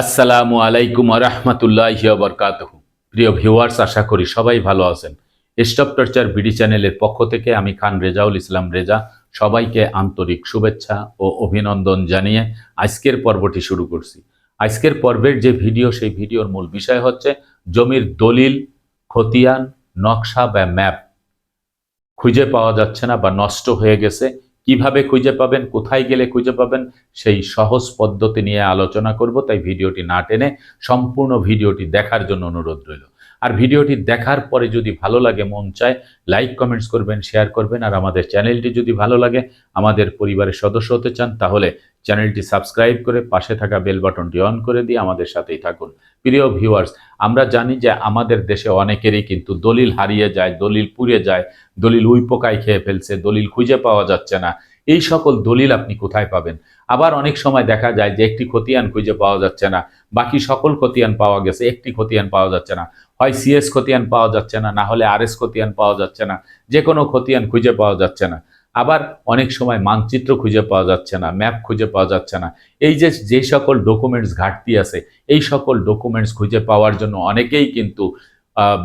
আসসালামু আলাইকুম রহমতুল্লাহ বরকাত প্রিয় ভিউয়ার্স, আশা করি সবাই ভালো আছেন। স্টপ টর্চার বিডি চ্যানেলের পক্ষ থেকে আমি খান রেজাউল ইসলাম রেজা সবাইকে আন্তরিক শুভেচ্ছা ও অভিনন্দন জানিয়ে আজকের পর্বটি শুরু করছি। আজকের পর্বের যে ভিডিও, সেই ভিডিওর মূল বিষয় হচ্ছে জমির দলিল, খতিয়ান, নকশা বা ম্যাপ। খুঁজে পাওয়া যাচ্ছে না বা নষ্ট হয়ে গেছে। কীভাবে খুঁজে পাবেন, কোথায় গেলে খুঁজে পাবেন, সেই সহজ পদ্ধতি নিয়ে আলোচনা করব, তাই ভিডিওটি না টেনে সম্পূর্ণ ভিডিওটি দেখার জন্য অনুরোধ রইল। আর ভিডিওটি দেখার পরে যদি ভালো লাগে, মন চায়, লাইক, কমেন্টস করবেন, শেয়ার করবেন, আর আমাদের চ্যানেলটি যদি ভালো লাগে, আমাদের পরিবারের সদস্য হতে চান, তাহলে চ্যানেলটি সাবস্ক্রাইব করে পাশে থাকা বেল বাটনটি অন করে দিয়ে আমাদের সাথেই থাকুন। প্রিয় ভিউয়ার্স, আমরা জানি যে আমাদের দেশে অনেকেরই কিন্তু দলিল হারিয়ে যায়, দলিল পুড়ে যায়, দলিল উই পোকায় খেয়ে ফেলছে, দলিল খুঁজে পাওয়া যাচ্ছে না। এই সকল দলিল আপনি কোথায় পাবেন? আবার অনেক সময় দেখা যায় যে একটি খতিয়ান খুঁজে পাওয়া যাচ্ছে না, বাকি সকল খতিয়ান পাওয়া গেছে, একটি খতিয়ান পাওয়া যাচ্ছে না। হয় সিএস খতিয়ান পাওয়া যাচ্ছে না না হলে আরএস খতিয়ান পাওয়া যাচ্ছে না যে কোনো খতিয়ান খুঁজে পাওয়া যাচ্ছে না। আবার অনেক সময় মানচিত্র খুঁজে পাওয়া যাচ্ছে না ম্যাপ খুঁজে পাওয়া যাচ্ছে না। এই যে যে সকল ডকুমেন্টস ঘাটতি আছে, এই সকল ডকুমেন্টস খুঁজে পাওয়ার জন্য অনেকেই কিন্তু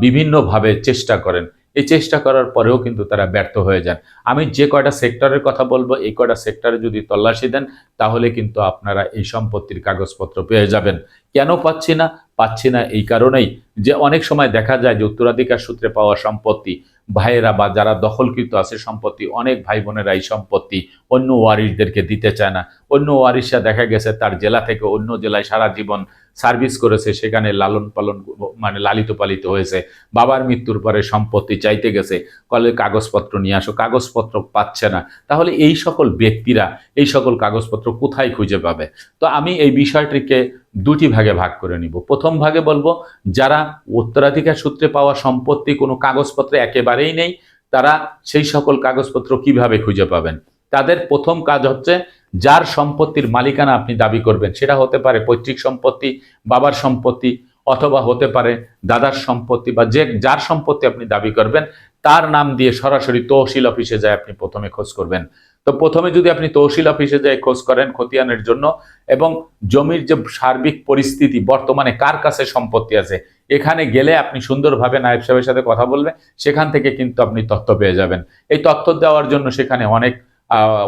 বিভিন্নভাবে চেষ্টা করেন। এই চেষ্টা করার পরেও কিন্তু তারা ব্যর্থ হয়ে যান। আমি যে কয়টা সেক্টরের কথা বলব, এই কয়টা সেক্টরে যদি তল্লাশি দেন, তাহলে কিন্তু আপনারা এই সম্পত্তির কাগজপত্র পেয়ে যাবেন। কেন পাচ্ছি না? পাচ্ছি না এই কারণেই যে অনেক সময় দেখা যায় যে উত্তরাধিকার সূত্রে পাওয়া সম্পত্তি ভাইয়েরা বা যারা দখলকৃত আছে, সম্পত্তি, অনেক ভাই বোনেরা এই সম্পত্তি অন্য ওয়ারিশদেরকে দিতে চায় না। অন্য ওয়ারিশরা দেখা গেছে তার জেলা থেকে অন্য জেলায় সারা জীবন সার্ভিস করেছে, সেখানে লালন পালন মানে লালিত পালিত হয়েছে। বাবার মৃত্যুর পরে সম্পত্তি চাইতে গেছে, কলে কাগজপত্র নিয়ে আসো, কাগজপত্র পাচ্ছে না। তাহলে এই সকল ব্যক্তিরা, এই সকল কাগজপত্র কোথায় খুঁজে পাবে? তো আমি এই বিষয়টিকে দুটি ভাগে ভাগ করে নিব। প্রথম ভাগে বলব, যারা উত্তরাধিকার সূত্রে পাওয়া সম্পত্তি, কোনো কাগজপত্র একেবারেই নেই, তারা সেই সকল কাগজপত্র কীভাবে খুঁজে পাবেন? তাদের প্রথম কাজ হচ্ছে যার সম্পত্তির মালিকানা আপনি দাবি করবেন, সেটা হতে পারে পৈতৃক সম্পত্তি, বাবার সম্পত্তি, অথবা হতে পারে দাদার সম্পত্তি বা যে, যার সম্পত্তি আপনি দাবি করবেন, তার নাম দিয়ে সরাসরি তহসিল অফিসে যায় আপনি প্রথমে খোঁজ করবেন। তো প্রথমে যদি আপনি তহসিল অফিসে যায় খোঁজ করেন খতিয়ানের জন্য এবং জমির যে সার্বিক পরিস্থিতি, বর্তমানে কার কাছে সম্পত্তি আছে, এখানে গেলে আপনি সুন্দরভাবে নায়েব সাহেবের সাথে কথা বলবেন, সেখান থেকে কিন্তু আপনি তথ্য পেয়ে যাবেন। এই তথ্য দেওয়ার জন্য সেখানে অনেক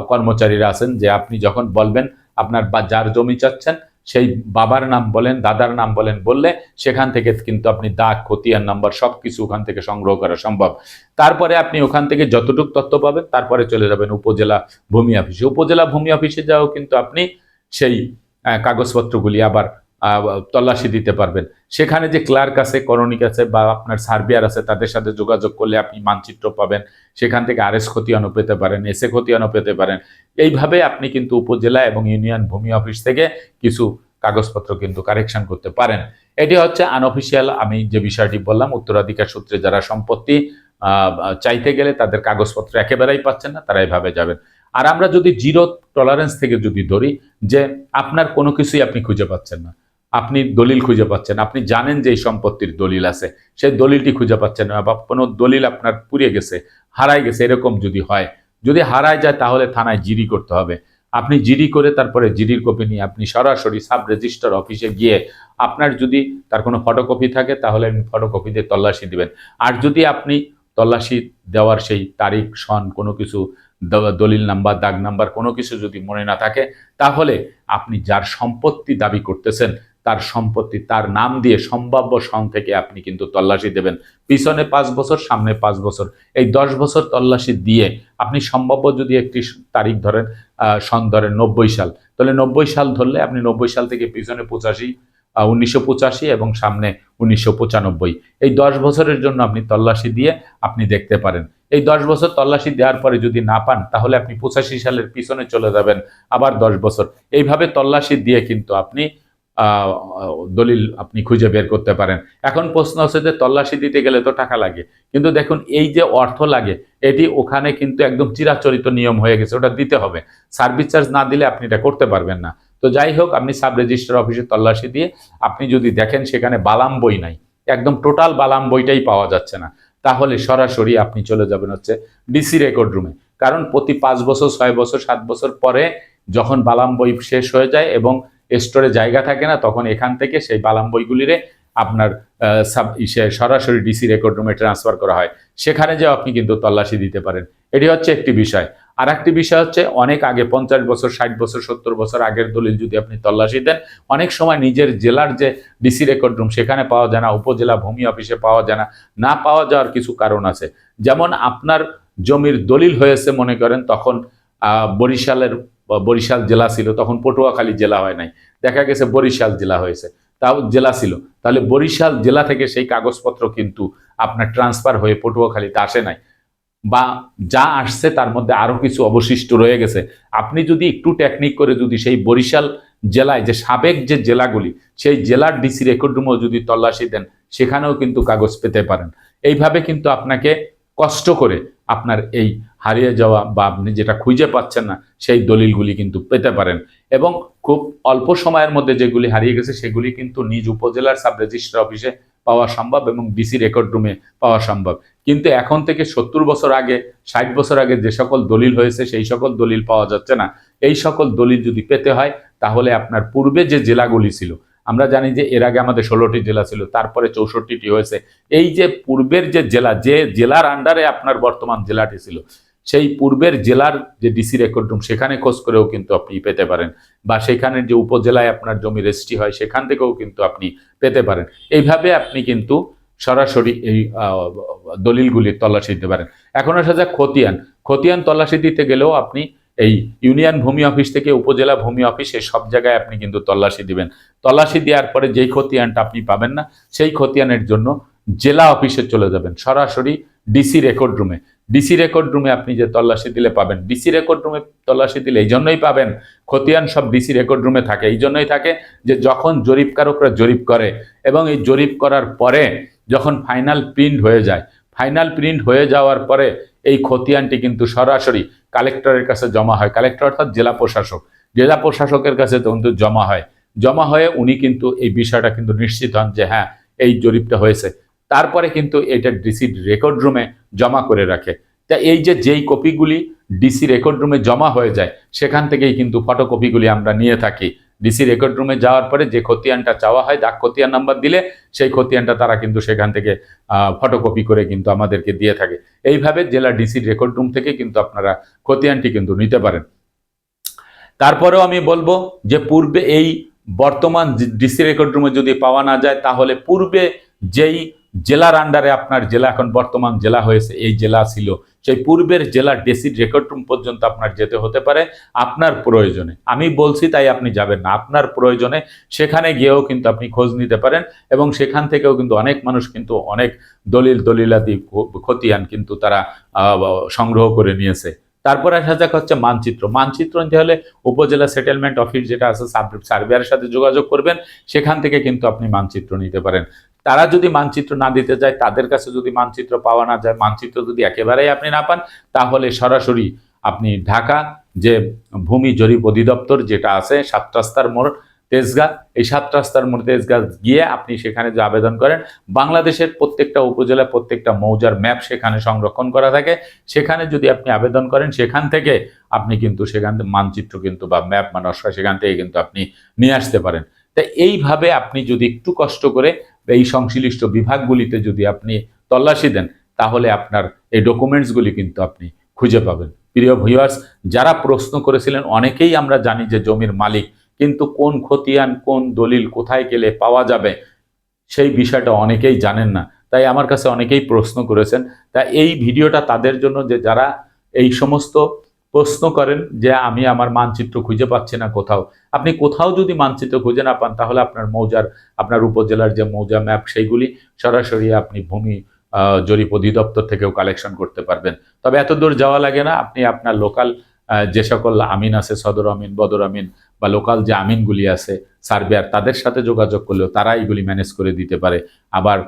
কর্মচারীরা আছেন যে আপনি যখন বলবেন আপনার বা যার জমি চাচ্ছেন, সেই বাবার নাম বলেন, দাদার নাম বলেন, বললে সেখান থেকে কিন্তু আপনি দাগ, খতিয়ান, নাম্বার সব কিছু ওখান থেকে সংগ্রহ করা সম্ভব। তারপরে আপনি ওখান থেকে যতটুকু তথ্য পাবেন, তারপরে চলে যাবেন উপজেলা ভূমি অফিসে। উপজেলা ভূমি অফিসে যাও কিন্তু আপনি সেই কাগজপত্রগুলি আবার তল্লাশি দিতে পারবেন। সেখানে যে ক্লার্ক আছে, করণিক আছে বা আপনার সার্ভিয়ার আছে, তাদের সাথে যোগাযোগ করলে আপনি মানচিত্র পাবেন। সেখান থেকে আরএস খতিয়ানও পেতে পারেন, এসএ খতিয়ানও পেতে পারেন। এইভাবে আপনি কিন্তু উপজেলা এবং ইউনিয়ন ভূমি অফিস থেকে কিছু কাগজপত্র কিন্তু কারেকশন করতে পারেন। এটি হচ্ছে আনঅফিসিয়াল আমি যে বিষয়টি বললাম, উত্তরাধিকার সূত্রে যারা সম্পত্তি চাইতে গেলে তাদের কাগজপত্র একেবারেই পাচ্ছেন না, তারা এভাবে যাবেন। আর আমরা যদি জিরো টলারেন্স থেকে যদি ধরি, যে আপনার কোনো কিছুই আপনি খুঁজে পাচ্ছেন না। আপনি দলিল খুঁজে পাচ্ছেন। আপনি জানেন যে এই সম্পত্তির দলিল আছে। সেই দলিলটি খুঁজে পাচ্ছেন না বা কোনো দলিল আপনার পুড়িয়ে গেছে, হারাই গেছে, এরকম যদি হয়, যদি হারায় যায় তাহলে থানায় জিডি করতে হবে। আপনি জিডি করে তারপরে জিডির কপি নিয়ে আপনি সরাসরি সাব রেজিস্টার অফিসে গিয়ে আপনার যদি তার কোনো ফটোকপি থাকে তাহলে আপনি ফটোকপি দিয়ে তল্লাশি দিবেন। আর যদি আপনি তল্লাশি দেওয়ার সেই তারিখ, সন, কোনো কিছু দলিল নাম্বার, দাগ নাম্বার, কোনো কিছু যদি মনে না থাকে, তাহলে আপনি যার সম্পত্তি দাবি করতেছেন তার সম্পত্তি, তার নাম দিয়ে সম্ভাব্য সন থেকে আপনি কিন্তু তল্লাশি দেবেন। পিছনে পাঁচ বছর, সামনে পাঁচ বছর। এই দশ বছর তল্লাশি দিয়ে আপনি সম্ভাব্য যদি একটি তারিখ ধরেন সন ধরেন নব্বই সাল, তাহলে নব্বই সাল ধরলে আপনি নব্বই সাল থেকে পিছনে পঁচাশি উনিশশো এবং সামনে উনিশশো পঁচানব্বই। এই দশ বছরের জন্য আপনি তল্লাশি দিয়ে আপনি দেখতে পারেন। এই দশ বছর তল্লাশি দেওয়ার পরে যদি না পান, তাহলে আপনি পঁচাশি সালের পিছনে চলে যাবেন আবার দশ বছর। এইভাবে তল্লাশি দিয়ে কিন্তু আপনি দলিল আপনি খুঁজে বের করতে পারেন। এখন প্রশ্ন হচ্ছে যে তল্লাশি দিতে গেলে তো টাকা লাগে। কিন্তু দেখুন, এই যে অর্থ লাগে, এটি ওখানে কিন্তু একদম চিরাচরিত নিয়ম হয়ে গেছে, ওটা দিতে হবে। সার্ভিস চার্জ না দিলে আপনি এটা করতে পারবেন না। তো যাই হোক, আপনি সাব রেজিস্টার অফিসে তল্লাশি দিয়ে আপনি যদি দেখেন সেখানে বালাম বই নাই, একদম টোটাল বালাম বইটাই পাওয়া যাচ্ছে না, তাহলে সরাসরি আপনি চলে যাবেন হচ্ছে ডিসি রেকর্ড রুমে কারণ প্রতি পাঁচ বছর, ছয় বছর, সাত বছর পরে যখন বালাম বই শেষ হয়ে যায় এবং স্টোরে জায়গা থাকে না, তখন এখান থেকে সেই বালাম বইগুলিরে আপনার সাব সরাসরি ডিসি রেকর্ড রুমে ট্রান্সফার করা হয়। সেখানে যে আপনি কিন্তু তল্লাশি দিতে পারেন। এটি হচ্ছে একটি বিষয়। আর একটি বিষয় হচ্ছে, অনেক আগে, পঞ্চাশ বছর, ষাট বছর, সত্তর বছর আগের দলিল যদি আপনি তল্লাশি দেন, অনেক সময় নিজের জেলার যে ডিসি রেকর্ড রুম সেখানে পাওয়া যায় না, উপজেলা ভূমি অফিসে পাওয়া যায় না না পাওয়া যাওয়ার কিছু কারণ আছে। যেমন আপনার জমির দলিল হয়েছে মনে করেন, তখন বরিশালের বরিশাল জেলা ছিল, তখন পটুয়াখালী জেলা হয় নাই। দেখা গেছে বরিশাল জেলা হয়েছে। তাও জেলা ছিল। তাহলে বরিশাল জেলা থেকে সেই কাগজপত্র কিন্তু আপনার ট্রান্সফার হয়ে পটুয়াখালীতে আসে নাই। বা যা আসছে তার মধ্যে আরও কিছু অবশিষ্ট রয়ে গেছে। আপনি যদি একটু টেকনিক করে যদি সেই বরিশাল জেলায় যে সাবেক যে জেলাগুলি, সেই জেলার ডিসি রেকর্ড রুমও যদি তল্লাশি দেন, সেখানেও কিন্তু কাগজ পেতে পারেন। এইভাবে কিন্তু আপনাকে কষ্ট করে আপনার এই হারিয়ে যাওয়া বা আপনি যেটা খুঁজে পাচ্ছেন না, সেই দলিলগুলি কিন্তু পেতে পারেন। এবং খুব অল্প সময়ের মধ্যে যেগুলি হারিয়ে গেছে, সেগুলি কিন্তু নিজ উপজেলার সাব রেজিস্ট্রার অফিসে পাওয়া সম্ভব এবং ডিসি রেকর্ড রুমে পাওয়া সম্ভব। কিন্তু এখন থেকে সত্তর বছর আগে, ষাট বছর আগে যে সকল দলিল হয়েছে, সেই সকল দলিল পাওয়া যাচ্ছে না। এই সকল দলিল যদি পেতে হয়, তাহলে আপনার পূর্বে যে জেলাগুলি ছিল আমরা জানি যে এর আগে আমাদের ষোলোটি জেলা ছিল, তারপরে চৌষট্টিটি হয়েছে। এই যে পূর্বের যে জেলা, যে জেলার আন্ডারে আপনার বর্তমান জেলাটি ছিল, সেই পূর্বের জেলার যে ডিসি রেকর্ড রুম সেখানে খোঁজ করেও কিন্তু আপনি পেতে পারেন। বা সেখানের যে উপজেলায় আপনার জমি রেজিস্ট্রি হয়, সেখান থেকেও কিন্তু আপনি পেতে পারেন। এইভাবে আপনি কিন্তু সরাসরি এই দলিলগুলি তল্লাশি দিতে পারেন। এখন আসা যাক খতিয়ান। খতিয়ান তল্লাশি দিতে গেলেও আপনি এই ইউনিয়ন ভূমি অফিস থেকে উপজেলা ভূমি অফিস এই সব জায়গায় আপনি কিন্তু তল্লাশি দিবেন। তল্লাশি দেওয়ার পরে যেই খতিয়ানটা আপনি পাবেন না, সেই খতিয়ানের জন্য জেলা অফিসে চলে যাবেন। সরাসরি ডিসি রেকর্ড রুমে ডিসি রেকর্ড রুমে আপনি যে তল্লাশি দিলে পাবেন। ডিসি রেকর্ড রুমে তল্লাশি দিলে এই জন্যই পাবেন। খতিয়ান সব ডিসি রেকর্ড রুমে থাকে। এই জন্যই থাকে যে যখন জরিপকারকরা জরিপ করে এবং এই জরিপ করার পরে যখন ফাইনাল প্রিন্ট হয়ে যায় ফাইনাল প্রিন্ট হয়ে যাওয়ার পরে এই খতিয়ানটি কিন্তু সরাসরি কালেক্টরের কাছে জমা হয়। কালেক্টর অর্থাৎ জেলা প্রশাসক। জেলা প্রশাসকের কাছে কিন্তু জমা হয়। জমা হয়ে উনি কিন্তু এই বিষয়টা কিন্তু নিশ্চিত হন যে হ্যাঁ এই জরিপটা হয়েছে। তারপরে কিন্তু এটা ডিসি রেকর্ড রুমে জমা করে রাখে। তা এই যে যেই কপিগুলি ডিসি রেকর্ড রুমে জমা হয়ে যায়, সেখান থেকেই কিন্তু ফটোকপিগুলি আমরা নিয়ে থাকি। ডিসি রেকর্ড রুমে যাওয়ার পরে যে খতিয়ানটা চাওয়া হয় ডাক খতিয়ান নাম্বার দিলে সেই খতিয়ানটা তারা কিন্তু সেখান থেকে ফটোকপি করে কিন্তু আমাদেরকে দিয়ে থাকে। এইভাবে জেলা ডিসি রেকর্ড রুম থেকে কিন্তু আপনারা খতিয়ানটি কিন্তু নিতে পারেন। তারপরেও আমি বলব যে পূর্বে এই বর্তমান ডিসি রেকর্ড রুমে যদি পাওয়া না যায়, তাহলে পূর্বে যেই জেলার আন্ডারে আপনার জেলা এখন বর্তমান জেলা হয়েছে, এই জেলা ছিল। সেই পূর্বের জেলার ডিসি রেকর্ড রুম পর্যন্ত আপনার যেতে হতে পারে, আপনার প্রয়োজনে। আমি বলছি তাই আপনি যাবেন না, আপনার প্রয়োজনে। সেখানে গিয়েও কিন্তু আপনি খোঁজ নিতে পারেন এবং সেখান থেকেও কিন্তু অনেক মানুষ কিন্তু অনেক দলিল দলিলাদি খতিয়ান কিন্তু তারা সংগ্রহ করে নিয়েছে। তারপরে আসা যাক হচ্ছে মানচিত্র। মানচিত্র নিতে হলে উপজেলা সেটেলমেন্ট অফিস যেটা আছে সার্ভেয়ারের সাথে যোগাযোগ করবেন। সেখান থেকে কিন্তু আপনি মানচিত্র নিতে পারেন। তারা যদি মানচিত্র না দিতে যায়, তাদের কাছে যদি মানচিত্র পাওয়া না যায়, মানচিত্র যদি একেবারেই আপনি না পান, তাহলে সরাসরি আপনি ঢাকা যে ভূমি জরিপ অধিদপ্তর যেটা আছে সাত রাস্তার মোড়, তেজগাঁ, এই সাত রাস্তার মোড়, তেজগাঁ গিয়ে আপনি সেখানে যে আবেদন করেন, বাংলাদেশের প্রত্যেকটা উপজেলা প্রত্যেকটা মৌজার ম্যাপ সেখানে সংরক্ষণ করা থাকে। সেখানে যদি আপনি আবেদন করেন, সেখান থেকে আপনি কিন্তু সেখান মানচিত্র কিন্তু বা ম্যাপ বা নকশা সেখান থেকে কিন্তু আপনি নিয়ে আসতে পারেন। তা এইভাবে আপনি যদি একটু কষ্ট করে এই সংশ্লিষ্ট বিভাগগুলিতে যদি আপনি তল্লাশি দেন, তাহলে আপনার এই ডকুমেন্টসগুলি কিন্তু আপনি খুঁজে পাবেন। প্রিয় ভিউয়ার্স যারা প্রশ্ন করেছিলেন, অনেকেই আমরা জানি যে জমির মালিক, কিন্তু কোন খতিয়ান, কোন দলিল কোথায় গেলে পাওয়া যাবে, সেই বিষয়টা অনেকেই জানেন না। তাই আমার কাছে অনেকেই প্রশ্ন করেছেন। তা এই ভিডিওটা তাদের জন্য যে যারা এই সমস্ত প্রশ্ন করেন যে আমি আমার মানচিত্র খুঁজে পাচ্ছি না কোথাও। আপনি কোথাও যদি মানচিত্র খুঁজে না পান, তাহলে আপনার মৌজার, আপনার উপজেলার যে মৌজা ম্যাপ, সেইগুলি সরাসরি আপনি ভূমি জরিপ অধিদপ্তর থেকেও কালেকশন করতে পারবেন। তবে এত দূর যাওয়া লাগে না, আপনি আপনার লোকাল যে সকল আমিন আছে, সদর আমিন, বদর আমিন বা লোকাল যে আমিনগুলি আছে সার্ভেয়ার তাদের সাথে যোগাযোগ করলেও তারা এইগুলি ম্যানেজ করে দিতে পারে। আবার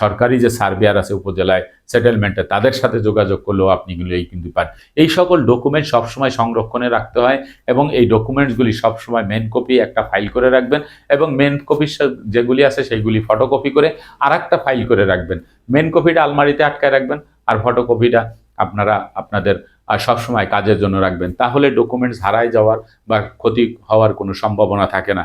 সরকারি যে সার্ভেয়ার আছে উপজেলায় সেটেলমেন্টে তাদের সাথে যোগাযোগ করলেও আপনি এই কিন্তু পান। এই সকল ডকুমেন্ট সবসময় সংরক্ষণে রাখতে হয় এবং এই ডকুমেন্টসগুলি সবসময় মেন কপি একটা ফাইল করে রাখবেন এবং মেন কপির যেগুলি আছে সেইগুলি ফটোকপি করে আর একটা ফাইল করে রাখবেন। মেন কপিটা আলমারিতে আটকায় রাখবেন আর ফটোকপিটা আপনারা, আপনাদের আর সবসময় কাজের জন্য রাখবেন। তাহলে ডকুমেন্টস হারায় যাওয়ার বা ক্ষতি হওয়ার কোনো সম্ভাবনা থাকে না।